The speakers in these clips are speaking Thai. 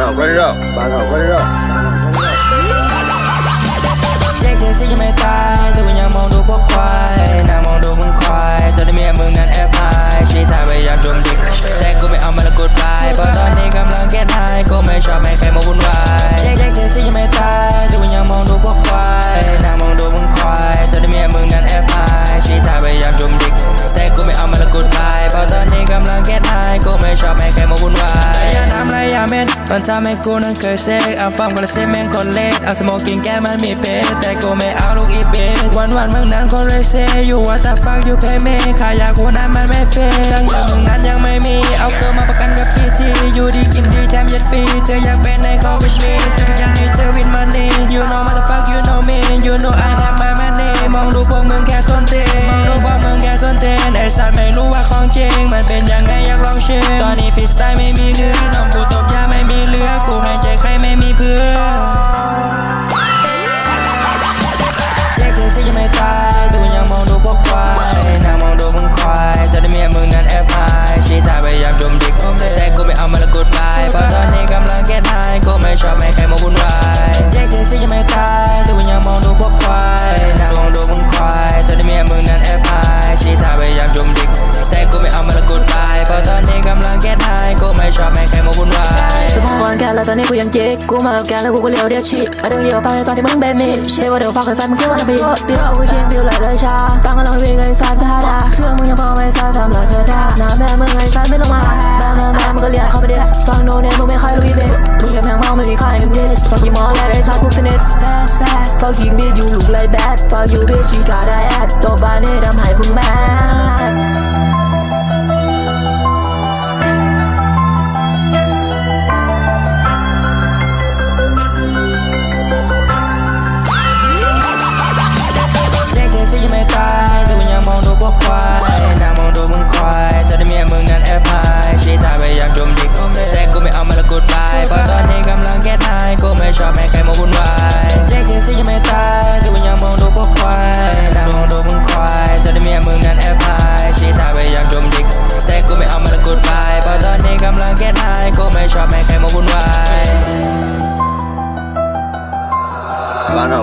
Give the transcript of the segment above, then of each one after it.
up, run it up, run up, run it up. เจ๊เธอฉันยังไม่ตายแต่ว่ายังมองดูพวกควายนางมองดูมึงควายเธอได้เมียมึงนั้นแอบหายชีทายพยายามจมดิกแต่กูไม่เอามาละกูดบายเพราะตอนนี้กำลังแก้หายกูไม่ชอบให้ใครมาวุ่นวายเจ๊เจ๊เธอฉันยังไม่ตายแต่ว่ายังมองดูพวกควายนางมองดูมึงควายเธอได้เมียมึงนั้นแอบหายชีทายพยายามจมดิกแต่กูไม่เอามาละกูดบายเพราะตอนนี้กำลังแก้หายกูไม่ชอบให้ใครมาวุ่นวาย ม็ดมันทำให้กูนั้นเคยเซ็กเอาฟังกันเลเซเมนคนเล็กเอาสโมกิ้งแก้มันมีเป็ดแต่กูไม่เอาลูกอีเบวันวันๆมึงนั้นคนเลยเซอยู่ว่าแต่ฟังอยู่เพย์เมขายากูนั้นมันไม่เฟยทั้งเรื่องมึงนั้นยังไม่มีเอาเกินมาประกันกับพีทีอยู่ดีกินดีแถมยัดฟรีเธออยากเป็นในคอมมิชมีสิ่งทุกอย่างให้เธอวินมันนี่ you know motherfuck you know me you know I have my money มองดูพวกมึงแค่ส้นตีนมองดูพวกมึงแค่ส้นตีนไอ้สัตว์ไม่รู้ว่าของจริงมันเป็นยังไงอยากลองชิมตอนนี้ฟิสไตล์ไม่มีเนื้อ เจ๊เตอนนี้กูยังเจ๊กกูมากับแกแล้วกูก็เลี้ยวเดียวชีมาเดี๋ยวเลี้ยวไปตอนที่มึงเบมีเชื่อว่าเดี๋ยวฟังกันสั้นมึงคิดว่าจะบีบีว่ากูเคียงบิวไหลเลยชาตั้งกันลองวิ่งเลยสั้นท่าดาเครื่องมึงยังพอไม่สั้นทำหลังเธอได้น้าแม่มึงไงสั้นไม่ต้องมาแม่แม่แม่มึงก็เลี้ยงเข้าไปดิฟังโนเนมึงไม่ค่อยรู้อีเบมึงแค่แพงเมาไม่มีใครมึงดิฟังกี่มอแล้วไอ้สั้นพวกสนิทแซ่แซ่ฟังกี่บีอยู่ลูกเลยแบดฟังอยู่บีชีกาได้แอดตัวบ้านนี่ทำให้พึ่งแม่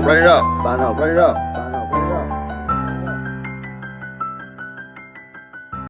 关热，关好，关热。